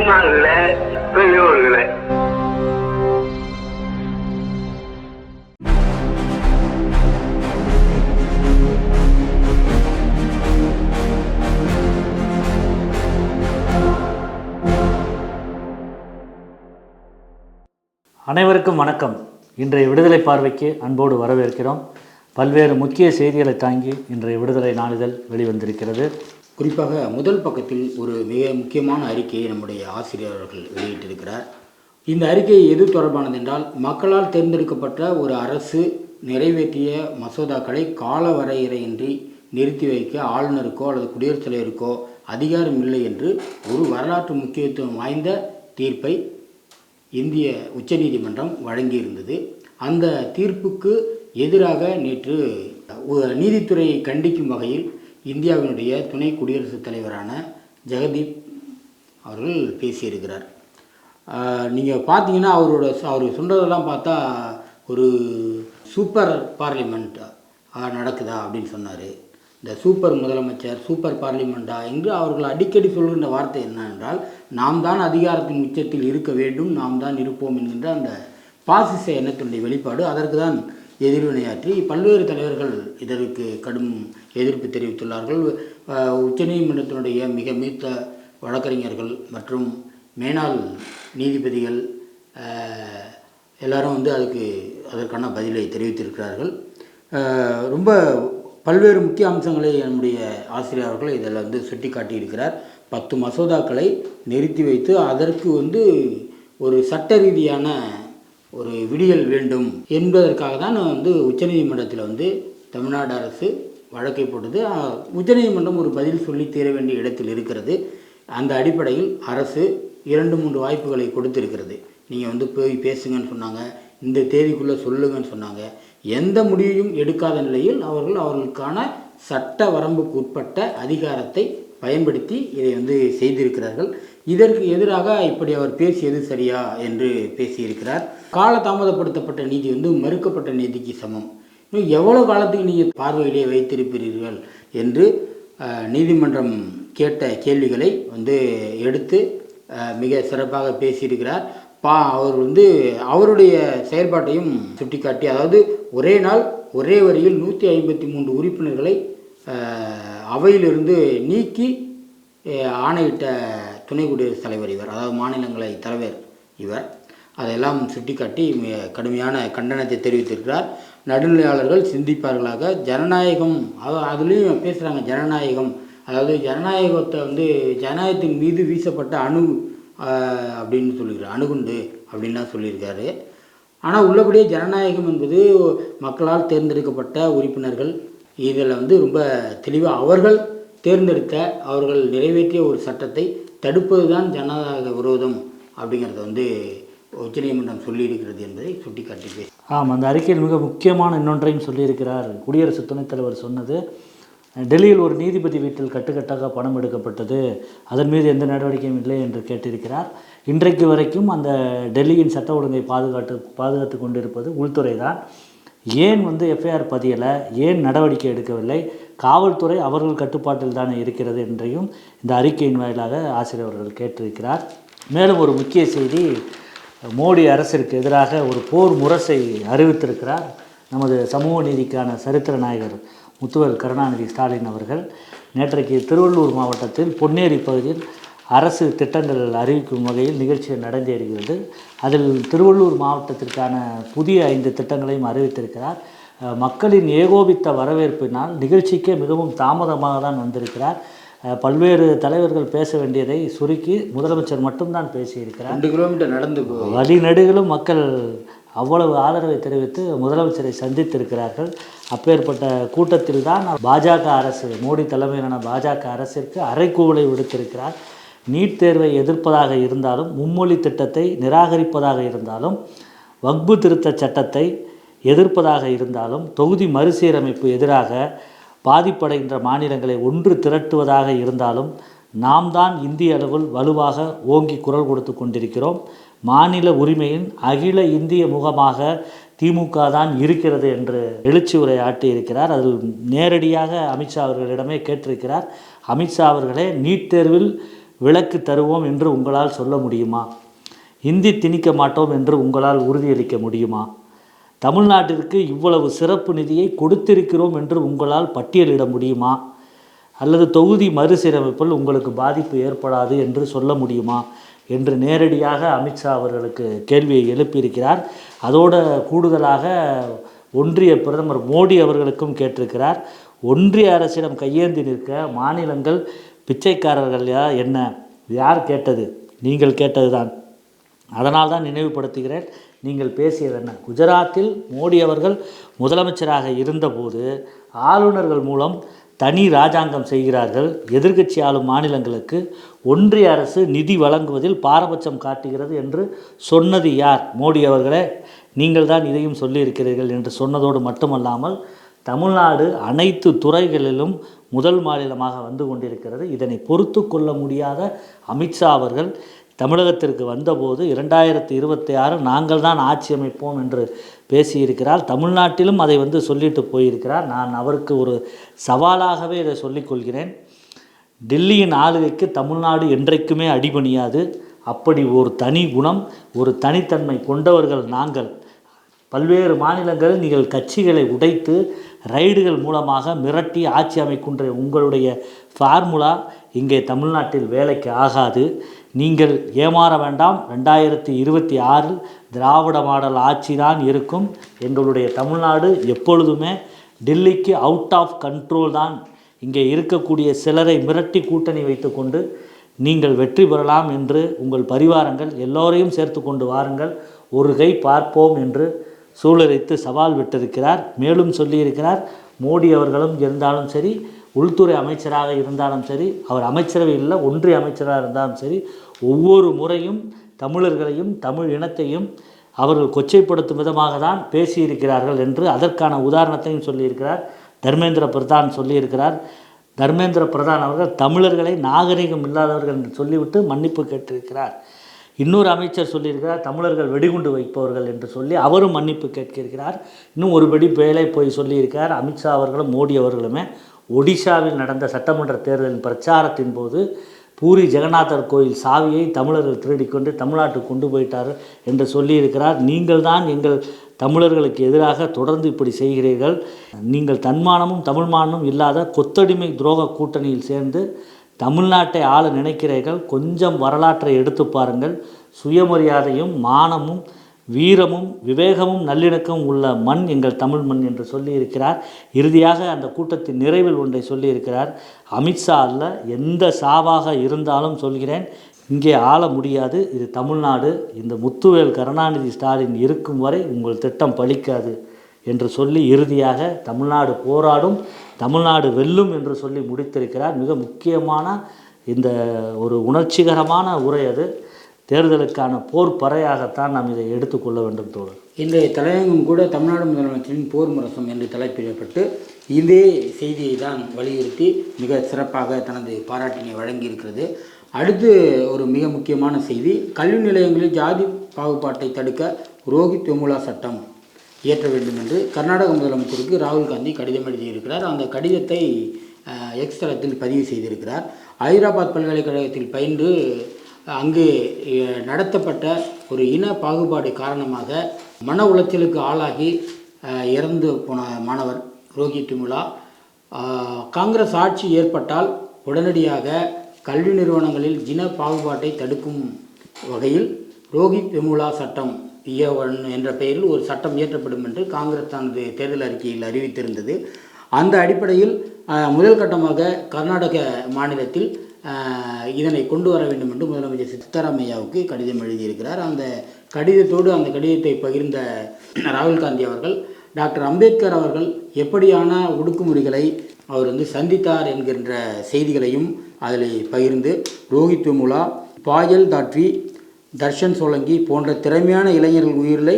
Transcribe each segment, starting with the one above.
தாய்மார்களே பெரியோர்களே. அனைவருக்கும் வணக்கம். இன்றைய விடுதலை பார்வைக்கு அன்போடு வரவேற்கிறோம். பல்வேறு முக்கிய செய்திகளை தாங்கி இன்றைய விடுதலை நாளிதழ் வெளிவந்திருக்கிறது. குறிப்பாக முதல் பக்கத்தில் ஒரு மிக முக்கியமான அறிக்கையை நம்முடைய ஆசிரியர் அவர்கள் வெளியிட்டிருக்கிறார். இந்த அறிக்கை எது தொடர்பானது என்றால் மக்களால் தேர்ந்தெடுக்கப்பட்ட ஒரு அரசு நிறைவேற்றிய மசோதாக்களை கால வரையறையின்றி நிறுத்தி வைக்க ஆளுநருக்கோ அல்லது குடியரசுத் தலைவருக்கோ அதிகாரம் இல்லை என்று ஒரு வரலாற்று முக்கியத்துவம் வாய்ந்த தீர்ப்பை இந்திய உச்சநீதிமன்றம் வழங்கியிருந்தது. அந்த தீர்ப்புக்கு எதிராக நேற்று நீதித்துறையை கண்டிக்கும் வகையில் இந்தியாவினுடைய துணை குடியரசுத் தலைவரான ஜெகதீப் அவர்கள் பேசியிருக்கிறார். நீங்கள் பார்த்தீங்கன்னா அவரோட அவர் சொன்னதெல்லாம் பார்த்தா ஒரு சூப்பர் பார்லிமெண்ட் நடக்குதா அப்படின்னு சொன்னார். இந்த சூப்பர் முதலமைச்சர் சூப்பர் பார்லிமெண்டா என்று அவர்கள் அடிக்கடி சொல்கின்ற வார்த்தை என்னவென்றால் நாம் தான் அதிகாரத்தின் உச்சத்தில் இருக்க வேண்டும் நாம் தான் இருப்போம் என்கின்ற அந்த பாசிச எண்ணத்தினுடைய வெளிப்பாடு. அதற்கு தான் எதிர்வினையாற்றி பல்வேறு தலைவர்கள் இதற்கு கடும் எதிர்ப்பு தெரிவித்துள்ளார்கள். உச்சநீதிமன்றத்தினுடைய மிக மீத்த வழக்கறிஞர்கள் மற்றும் மேனாள் நீதிபதிகள் எல்லாரும் வந்து அதுக்கு அதற்கான பதிலை தெரிவித்திருக்கிறார்கள். ரொம்ப பல்வேறு முக்கிய அம்சங்களை நம்முடைய ஆசிரியர் அவர்கள் இதில் வந்து சுட்டி காட்டியிருக்கிறார் பத்து மசோதாக்களை நிறுத்தி வைத்து அதற்கு வந்து ஒரு சட்ட ரீதியான ஒரு விடியல் வேண்டும் என்பதற்காக தான் வந்து உச்சநீதிமன்றத்தில் வந்து தமிழ்நாடு அரசு வழக்கை போட்டது. உச்சநீதிமன்றம் ஒரு பதில் சொல்லி தீர வேண்டிய இடத்தில் இருக்கிறது. அந்த அடிப்படையில் அரசு இரண்டு மூன்று வாய்ப்புகளை கொடுத்திருக்கிறது. நீங்கள் வந்து போய் பேசுங்கன்னு சொன்னாங்க இந்த தேதிக்குள்ளே சொல்லுங்கன்னு சொன்னாங்க. எந்த முடிவையும் எடுக்காத நிலையில் அவர்கள் அவர்களுக்கான சட்ட வரம்புக்கு உட்பட்ட அதிகாரத்தை பயன்படுத்தி இதை வந்து செய்திருக்கிறார்கள். இதற்கு எதிராக இப்படி அவர் பேசியது சரியா என்று பேசியிருக்கிறார். கால தாமதப்படுத்தப்பட்ட நீதி வந்து மறுக்கப்பட்ட நீதிக்கு சமம். இன்னும் எவ்வளோ காலத்துக்கு நீங்கள் பார்வையிலே வைத்திருப்பீர்கள் என்று நீதிமன்றம் கேட்ட கேள்விகளை வந்து எடுத்து மிக சிறப்பாக பேசியிருக்கிறார். பா அவர் வந்து அவருடைய செயல்பாட்டையும் சுட்டிக்காட்டி அதாவது ஒரே நாள் ஒரே வரியில் நூற்றி ஐம்பத்தி மூன்று உறுப்பினர்களை அவையிலிருந்து நீக்கி ஆணையிட்ட துணை குடியரசுத் தலைவர் இவர் அதாவது மாநிலங்களை தலைவர் இவர். அதையெல்லாம் சுட்டிக்காட்டி கடுமையான கண்டனத்தை தெரிவித்திருக்கிறார். நடுநிலையாளர்கள் சிந்திப்பார்களாக. ஜனநாயகம் அது- அதுலேயும் பேசுகிறாங்க ஜனநாயகம். அதாவது ஜனநாயகத்தை வந்து ஜனநாயகத்தின் மீது வீசப்பட்ட அணு அப்படின்னு சொல்லியிருக்காரு அணுகுண்டு அப்படின்லாம் சொல்லியிருக்காரு. ஆனால் உள்ளபடியே ஜனநாயகம் என்பது மக்களால் தேர்ந்தெடுக்கப்பட்ட உறுப்பினர்கள். இதில் வந்து ரொம்ப தெளிவாக அவர்கள் தேர்ந்தெடுத்த அவர்கள் நிறைவேற்றிய ஒரு சட்டத்தை தடுப்பது தான் ஜனநாயக விரோதம் அப்படிங்கிறத வந்து உச்சநீதிமன்றம் சொல்லியிருக்கிறது என்பதை சுட்டிக்காட்டி ஆமாம் அந்த அறிக்கையில் மிக முக்கியமான இன்னொன்றையும் சொல்லியிருக்கிறார் குடியரசு துணைத்தலைவர் சொன்னது. டெல்லியில் ஒரு நீதிபதி வீட்டில் கட்டுக்கட்டாக பணம் எடுக்கப்பட்டது. அதன் மீது எந்த நடவடிக்கையும் இல்லை என்று கேட்டிருக்கிறார். இன்றைக்கு வரைக்கும் அந்த டெல்லியின் சட்ட ஒழுங்கை பாதுகாத்து பாதுகாத்து கொண்டிருப்பது உள்துறை தான் ஏன் வந்து எஃப்ஐஆர் பதியலை? ஏன் நடவடிக்கை எடுக்கவில்லை? காவல்துறை அவர்கள் கட்டுப்பாட்டில் தானே இருக்கிறது என்றையும் இந்த அறிக்கையின் வாயிலாக ஆசிரியர் அவர்கள் கேட்டிருக்கிறார். மேலும் ஒரு முக்கிய செய்தி மோடி அரசிற்கு எதிராக ஒரு போர் முரசை அறிவித்திருக்கிறார். நமது சமூக நீதிக்கான சரித்திர நாயகர் முத்துவர் கருணாநிதி ஸ்டாலின் அவர்கள் நேற்றைக்கு திருவள்ளூர் மாவட்டத்தில் பொன்னேரி பகுதியில் அரசு திட்டங்கள் அறிவிக்கும் வகையில் நிகழ்ச்சி நடந்தேறுகிறது. அதில் திருவள்ளூர் மாவட்டத்திற்கான புதிய ஐந்து திட்டங்களையும் அறிவித்திருக்கிறார். மக்களின் ஏகோபித்த வரவேற்பினால் நிகழ்ச்சிக்கே மிகவும் தாமதமாக தான் வந்திருக்கிறார். பல்வேறு தலைவர்கள் பேச வேண்டியதை சுருக்கி முதலமைச்சர் மட்டும்தான் பேசியிருக்கிறார். ரெண்டு கிலோமீட்டர் நடந்து போ வழிநெடுகிலும் மக்கள் அவ்வளவு ஆதரவை தெரிவித்து முதலமைச்சரை சந்தித்திருக்கிறார்கள். அப்பேற்பட்ட கூட்டத்தில் தான் பாஜக அரசு மோடி தலைமையிலான பாஜக அரசிற்கு அறைகூவலை விடுத்திருக்கிறார். நீட் தேர்வை எதிர்ப்பதாக இருந்தாலும் மும்மொழி திட்டத்தை நிராகரிப்பதாக இருந்தாலும் வக்பு திருத்த சட்டத்தை எதிர்ப்பதாக இருந்தாலும் தொகுதி மறுசீரமைப்பு எதிராக பாதிப்படைகின்ற மாநிலங்களை ஒன்று திரட்டுவதாக இருந்தாலும் நாம் தான் இந்திய அளவில் வலுவாக ஓங்கி குரல் கொடுத்து கொண்டிருக்கிறோம். மாநில உரிமையின் அகில இந்திய முகமாக திமுக தான் இருக்கிறது என்று எழுச்சி உரை ஆட்டியிருக்கிறார். அதில் நேரடியாக அமித்ஷா அவர்களிடமே கேட்டிருக்கிறார். அமித்ஷா அவர்களே நீட் தேர்வில் விலக்கு தருவோம் என்று உங்களால் சொல்ல முடியுமா? இந்தி திணிக்க மாட்டோம் என்று உங்களால் உறுதியளிக்க முடியுமா? தமிழ்நாட்டிற்கு இவ்வளவு சிறப்பு நிதியை கொடுத்திருக்கிறோம் என்று உங்களால் பட்டியலிட முடியுமா? அல்லது தொகுதி மறுசீரமைப்பில் உங்களுக்கு பாதிப்பு ஏற்படாது என்று சொல்ல முடியுமா? என்று நேரடியாக அமித்ஷா அவர்களுக்கு கேள்வியை எழுப்பியிருக்கிறார். அதோட கூடுதலாக ஒன்றிய பிரதமர் மோடி அவர்களுக்கும் கேட்டிருக்கிறார். ஒன்றிய அரசிடம் கையேந்தி நிற்க மாநிலங்கள் பிச்சைக்காரர்களா என்ன? யார் கேட்டது? நீங்கள் கேட்டதுதான். அதனால் தான் நினைவுபடுத்துகிறேன். நீங்கள் பேசியது என்ன? குஜராத்தில் மோடி அவர்கள் முதலமைச்சராக இருந்தபோது ஆளுநர்கள் மூலம் தனி ராஜாங்கம் செய்கிறார்கள். எதிர்க்கட்சி ஆளும் மாநிலங்களுக்கு ஒன்றிய அரசு நிதி வழங்குவதில் பாரபட்சம் காட்டுகிறது என்று சொன்னது யார்? மோடி அவர்களே நீங்கள் தான் இதையும் சொல்லியிருக்கிறீர்கள் என்று சொன்னதோடு மட்டுமல்லாமல் தமிழ்நாடு அனைத்து துறைகளிலும் முதல் மாநிலமாக வந்து கொண்டிருக்கிறது. இதனை பொறுத்து கொள்ள முடியாத அமித்ஷா அவர்கள் தமிழகத்திற்கு வந்தபோது இரண்டாயிரத்தி இருபத்தி ஆறு நாங்கள் தான் ஆட்சி அமைப்போம் என்று பேசியிருக்கிறார். தமிழ்நாட்டிலும் அதை வந்து சொல்லிட்டு போயிருக்கிறார். நான் அவருக்கு ஒரு சவாலாகவே இதை சொல்லிக்கொள்கிறேன் டெல்லியின் ஆளுகைக்கு தமிழ்நாடு என்றைக்குமே அடிபணியாது. அப்படி ஒரு தனி குணம் ஒரு தனித்தன்மை கொண்டவர்கள் நாங்கள். பல்வேறு மாநிலங்களில் நீங்கள் கட்சிகளை உடைத்து ரைடுகள் மூலமாக மிரட்டி ஆட்சி அமைக்கின்ற உங்களுடைய ஃபார்முலா இங்கே தமிழ்நாட்டில் வேலைக்கு ஆகாது. நீங்கள் ஏமாற வேண்டாம். ரெண்டாயிரத்தி இருபத்தி ஆறில் திராவிட மாடல் ஆட்சி தான் இருக்கும். எங்களுடைய தமிழ்நாடு எப்பொழுதுமே டெல்லிக்கு அவுட் ஆஃப் கண்ட்ரோல் தான். இங்கே இருக்கக்கூடிய சிலரை மிரட்டி கூட்டணி வைத்துக்கொண்டு நீங்கள் வெற்றி பெறலாம் என்று உங்கள் பரிவாரங்கள் எல்லோரையும் சேர்த்து கொண்டு வாருங்கள். ஒரு கை பார்ப்போம் என்று சூழலித்து சவால் விட்டிருக்கிறார். மேலும் சொல்லியிருக்கிறார். மோடி அவர்களும் இருந்தாலும் சரி உள்துறை அமைச்சராக இருந்தாலும் சரி அவர் அமைச்சரவையில் ஒன்றிய அமைச்சராக இருந்தாலும் சரி ஒவ்வொரு முறையும் தமிழர்களையும் தமிழ் இனத்தையும் அவர்கள் கொச்சைப்படுத்தும் விதமாக தான் பேசியிருக்கிறார்கள் என்று அதற்கான உதாரணத்தையும் சொல்லியிருக்கிறார். தர்மேந்திர பிரதான் சொல்லியிருக்கிறார். தர்மேந்திர பிரதான் அவர்கள் தமிழர்களை நாகரிகம் இல்லாதவர்கள் என்று சொல்லிவிட்டு மன்னிப்பு கேட்டிருக்கிறார். இன்னொரு அமைச்சர் சொல்லியிருக்கிறார் தமிழர்கள் வெடிகுண்டு வைப்பவர்கள் என்று சொல்லி அவரும் மன்னிப்பு கேட்கிருக்கிறார். இன்னும் ஒருபடி வேலை போய் சொல்லியிருக்கிறார். அமித்ஷா அவர்களும் மோடி அவர்களுமே ஒடிஷாவில் நடந்த சட்டமன்ற தேர்தலின் பிரச்சாரத்தின் போது பூரி ஜெகநாதர் கோயில் சாவியை தமிழர்கள் திருடிக்கொண்டு தமிழ்நாட்டுக்கு கொண்டு போயிட்டார் என்று சொல்லியிருக்கிறார். நீங்கள் தான் எங்கள் தமிழர்களுக்கு எதிராக தொடர்ந்து இப்படி செய்கிறீர்கள். நீங்கள் தன்மானமும் தமிழ்மானமும் இல்லாத கொத்தடிமை துரோக கூட்டணியில் சேர்ந்து தமிழ்நாட்டை ஆள நினைக்கிறீர்கள். கொஞ்சம் வரலாற்றை எடுத்து பாருங்கள். சுயமரியாதையும் மானமும் வீரமும் விவேகமும் நல்லிணக்கமும் உள்ள மண் எங்கள் தமிழ் மண் என்று சொல்லியிருக்கிறார். இறுதியாக அந்த கூட்டத்தின் நிறைவில் ஒன்றை சொல்லியிருக்கிறார். அமித்ஷா அல்ல எந்த சாவாக இருந்தாலும் சொல்கிறேன். இங்கே ஆள முடியாது. இது தமிழ்நாடு. இந்த முத்துவேல் கருணாநிதி ஸ்டாலின் இருக்கும் வரை உங்கள் திட்டம் பலிக்காது என்று சொல்லி இறுதியாக தமிழ்நாடு போராடும் தமிழ்நாடு வெல்லும் என்று சொல்லி முடித்திருக்கிறார். மிக முக்கியமான இந்த ஒரு உணர்ச்சிகரமான உரை அது. தேர்தலுக்கான போர் பறையாகத்தான் நாம் இதை எடுத்துக்கொள்ள வேண்டும் தோழர். இன்றைய தலையங்கம் கூட தமிழ்நாடு முதலமைச்சரின் போர் முரசம் என்று தலைப்பிடப்பட்டு இதே செய்தியை தான் வலியுறுத்தி மிக சிறப்பாக தனது பாராட்டினை வழங்கியிருக்கிறது. அடுத்து ஒரு மிக முக்கியமான செய்தி கல்வி நிலையங்களில் ஜாதி பாகுபாட்டை தடுக்க ரோஹித் வெமுலா சட்டம் இயற்ற வேண்டும் என்று கர்நாடக முதலமைச்சருக்கு ராகுல் காந்தி கடிதம் எழுதியிருக்கிறார். அந்த கடிதத்தை அஹ், எக்ஸ் தளத்தில் பதிவு செய்திருக்கிறார். ஹைதராபாத் பல்கலைக்கழகத்தில் பயின்று அங்கு நடத்தப்பட்ட ஒரு இன பாகுபாடு காரணமாக மன உளைச்சலுக்கு ஆளாகி இறந்து போன மாணவர் ரோஹித் முலா. காங்கிரஸ் ஆட்சி ஏற்பட்டால் உடனடியாக கல்வி நிறுவனங்களில் இன பாகுபாட்டை தடுக்கும் வகையில் ரோஹித் விமுலா சட்டம் என்ற பெயரில் ஒரு சட்டம் இயற்றப்படும் என்று காங்கிரஸ் தனது தேர்தல் அறிக்கையில் அறிவித்திருந்தது. அந்த அடிப்படையில் முதல் கட்டமாக கர்நாடக மாநிலத்தில் இதனை கொண்டு வர வேண்டும் என்று முதலமைச்சர் சித்தராமையாவுக்கு கடிதம் எழுதியிருக்கிறார். அந்த கடிதத்தோடு அந்த கடிதத்தை பகிர்ந்த ராகுல் காந்தி அவர்கள் டாக்டர் அம்பேத்கர் அவர்கள் எப்படியான ஒடுக்குமுறைகளை அவர் வந்து சந்தித்தார் என்கின்ற செய்திகளையும் அதில் பகிர்ந்து ரோஹித் முலா பாயல் தாட்வி தர்ஷன் சோலங்கி போன்ற திறமையான இளைஞர்கள் உயிரிலை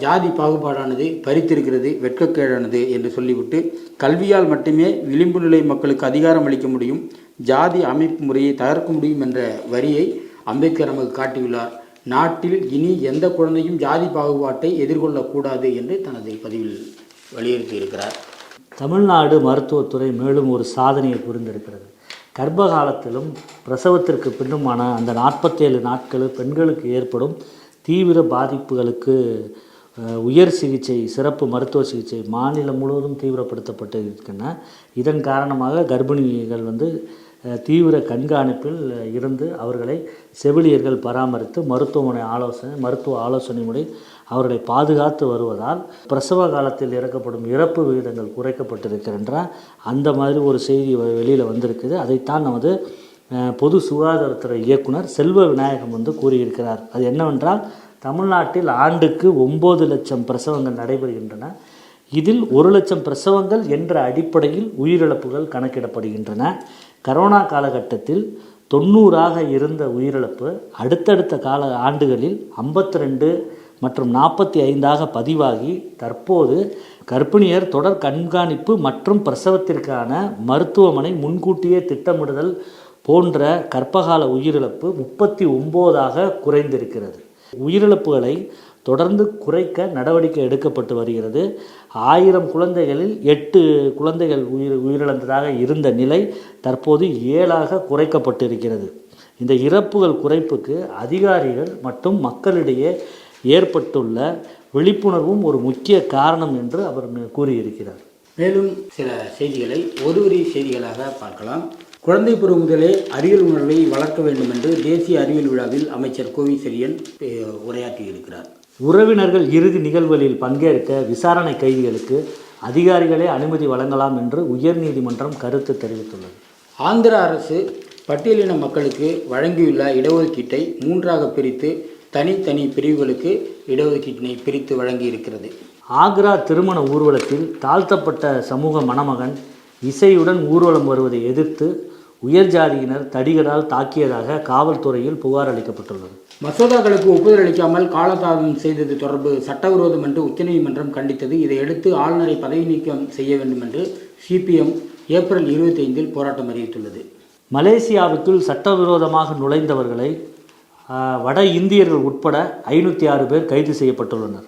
ஜாதி பாகுபாடானது பறித்திருக்கிறது வெட்கக்கேடானது என்று சொல்லிவிட்டு கல்வியால் மட்டுமே விளிம்பு நிலை மக்களுக்கு அதிகாரம் அளிக்க முடியும் ஜாதி அமைப்பு முறையை தகர்க்க முடியும் என்ற வரியை அம்பேத்கர் நமக்கு காட்டியுள்ளார். நாட்டில் இனி எந்த குழந்தையும் ஜாதி பாகுபாட்டை எதிர்கொள்ளக்கூடாது என்று தனது பதிவில் வலியுறுத்தியிருக்கிறார். தமிழ்நாடு மருத்துவத்துறை மேலும் ஒரு சாதனையை புரிந்திருக்கிறது. கர்ப்ப காலத்திலும் பிரசவத்திற்கு பின்னுமான அந்த நாற்பத்தேழு நாட்கள் பெண்களுக்கு ஏற்படும் தீவிர பாதிப்புகளுக்கு உயர் சிகிச்சை சிறப்பு மருத்துவ சிகிச்சை மாநிலம் முழுவதும் தீவிரப்படுத்தப்பட்டு இருக்கின்றன. இதன் காரணமாக கர்ப்பிணிகள் வந்து தீவிர கண்காணிப்பில் இருந்து அவர்களை செவிலியர்கள் பராமரித்து மருத்துவமனை ஆலோசனை மருத்துவ ஆலோசனை முறை அவர்களை பாதுகாத்து வருவதால் பிரசவ காலத்தில் இறக்கப்படும் இறப்பு விகிதங்கள் குறைக்கப்பட்டிருக்கின்ற அந்த மாதிரி ஒரு செய்தி வெளியில் வந்திருக்குது. அதைத்தான் நமது பொது சுகாதாரத்துறை இயக்குனர் செல்வ விநாயகம் வந்து கூறியிருக்கிறார். அது என்னவென்றால் தமிழ்நாட்டில் ஆண்டுக்கு ஒம்பது லட்சம் பிரசவங்கள் நடைபெறுகின்றன. இதில் ஒரு லட்சம் பிரசவங்கள் என்ற அடிப்படையில் உயிரிழப்புகள் கணக்கிடப்படுகின்றன. கரோனா காலகட்டத்தில் தொண்ணூறாக இருந்த உயிரிழப்பு அடுத்தடுத்த கால ஆண்டுகளில் 52 மற்றும் நாற்பத்தி ஐந்தாக பதிவாகி தற்போது கர்ப்பிணியர் தொடர் கண்காணிப்பு மற்றும் பிரசவத்திற்கான மருத்துவமனை முன்கூட்டியே திட்டமிடுதல் போன்ற கர்ப்பகால உயிரிழப்பு முப்பத்தி ஒம்போதாக குறைந்திருக்கிறது. உயிரிழப்புகளை தொடர்ந்து குறைக்க நடவடிக்கை எடுக்கப்பட்டு வருகிறது. ஆயிரம் குழந்தைகளில் எட்டு குழந்தைகள் உயிர் உயிரிழந்ததாக இருந்த நிலை தற்போது ஏழாக குறைக்கப்பட்டிருக்கிறது. இந்த இறப்புகள் குறைப்புக்கு அதிகாரிகள் மற்றும் மக்களிடையே ஏற்பட்டுள்ள விழிப்புணர்வும் ஒரு முக்கிய காரணம் என்று அவர் கூறியிருக்கிறார். மேலும் சில செய்திகளை ஒருவரி செய்திகளாக பார்க்கலாம். குழந்தை பருவம் முதலே அறிவியல் உணர்வை வளர்க்க வேண்டும் என்று தேசிய அறிவியல் விழாவில் அமைச்சர் கோவி செரியன் உரையாற்றியிருக்கிறார். உறவினர்கள் இறுதி நிகழ்வுகளில் பங்கேற்க விசாரணை கைதிகளுக்கு அதிகாரிகளே அனுமதி வழங்கலாம் என்று உயர்நீதிமன்றம் கருத்து தெரிவித்துள்ளது. ஆந்திர அரசு பட்டியலின மக்களுக்கு வழங்கியுள்ள இடஒதுக்கீட்டை மூன்றாக பிரித்து தனித்தனி பிரிவுகளுக்கு இடஒதுக்கீட்டினை பிரித்து வழங்கியிருக்கிறது. ஆக்ரா திருமண ஊர்வலத்தில் தாழ்த்தப்பட்ட சமூக மணமகன் இசையுடன் ஊர்வலம் வருவதை எதிர்த்து உயர் ஜாதியினர் தடிகளால் தாக்கியதாக காவல்துறையில் புகார் அளிக்கப்பட்டுள்ளது. மசோதாக்களுக்கு ஒப்புதல் அளிக்காமல் காலதாமதம் செய்தது தொடர்பு சட்டவிரோதம் என்று உச்சநீதிமன்றம் கண்டித்தது. இதையடுத்து ஆளுநரை பதவி நீக்கம் செய்ய வேண்டும் என்று சிபிஎம் ஏப்ரல் இருபத்தி ஐந்தில் போராட்டம் அறிவித்துள்ளது. மலேசியாவுக்குள் சட்டவிரோதமாக நுழைந்தவர்களை வட இந்தியர்கள் உட்பட ஐநூற்றி ஆறு பேர் கைது செய்யப்பட்டுள்ளனர்.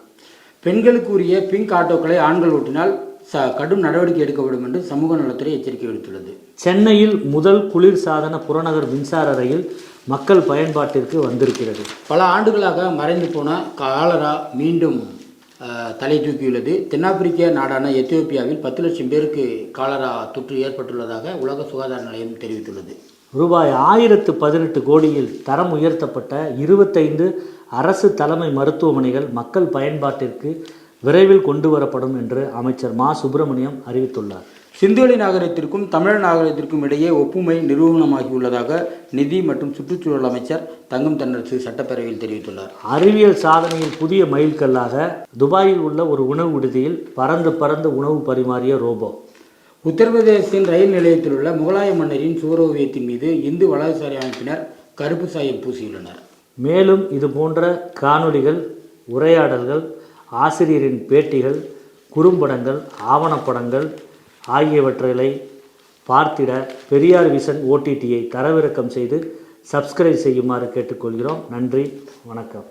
பெண்களுக்கு உரிய பிங்க் ஆட்டோக்களை ஆண்கள் ஓட்டினால் ச கடும் நடவடிக்கை எடுக்கப்படும் என்று சமூக நலத்துறை எச்சரிக்கை விடுத்துள்ளது. சென்னையில் முதல் குளிர்சாதன புறநகர் மின்சார ரயில் மக்கள் பயன்பாட்டிற்கு வந்திருக்கிறது. பல ஆண்டுகளாக மறைந்து போன காலரா மீண்டும் தலை தூக்கியுள்ளது. தென்னாப்பிரிக்க நாடான எத்தியோப்பியாவில் பத்து லட்சம் பேருக்கு காலரா தொற்று ஏற்பட்டுள்ளதாக உலக சுகாதார நிலையம் தெரிவித்துள்ளது. ரூபாய் ஆயிரத்து பதினெட்டு கோடியில் தரம் உயர்த்தப்பட்ட இருபத்தைந்து அரசு தலைமை மருத்துவமனைகள் மக்கள் பயன்பாட்டிற்கு விரைவில் கொண்டு வரப்படும் என்று அமைச்சர் மா. சுப்பிரமணியம் அறிவித்துள்ளார். சிந்துவெளி நாகரிகத்திற்கும் தமிழர் நாகரிகத்திற்கும் இடையே ஒப்புமை நிறுவனமாகியுள்ளதாக நிதி மற்றும் சுற்றுச்சூழல் அமைச்சர் தங்கம் தென்னரசு சட்டப்பேரவையில் தெரிவித்துள்ளார். அறிவியல் சாதனையில் புதிய மைல்கல்லாக துபாயில் உள்ள ஒரு உணவு விடுதியில் பறந்து பறந்து உணவு பரிமாறிய ரோபோ. உத்தரப்பிரதேசத்தின் ரயில் நிலையத்தில் உள்ள முகலாய மன்னரின் சுவரோவியத்தின் மீது இந்து வலதுசாரி அமைப்பினர் கருப்பு சாயம் பூசியுள்ளனர். மேலும் இது போன்ற காணொளிகள் உரையாடல்கள் ஆசிரியரின் பேட்டிகள் குறும்படங்கள் ஆவணப்படங்கள் ஆகியவற்றை பார்த்திட பெரியார் விசன் ஓடிடியை தரவிறக்கம் செய்து சப்ஸ்கிரைப் செய்யுமாறு கேட்டுக்கொள்கிறோம். நன்றி வணக்கம்.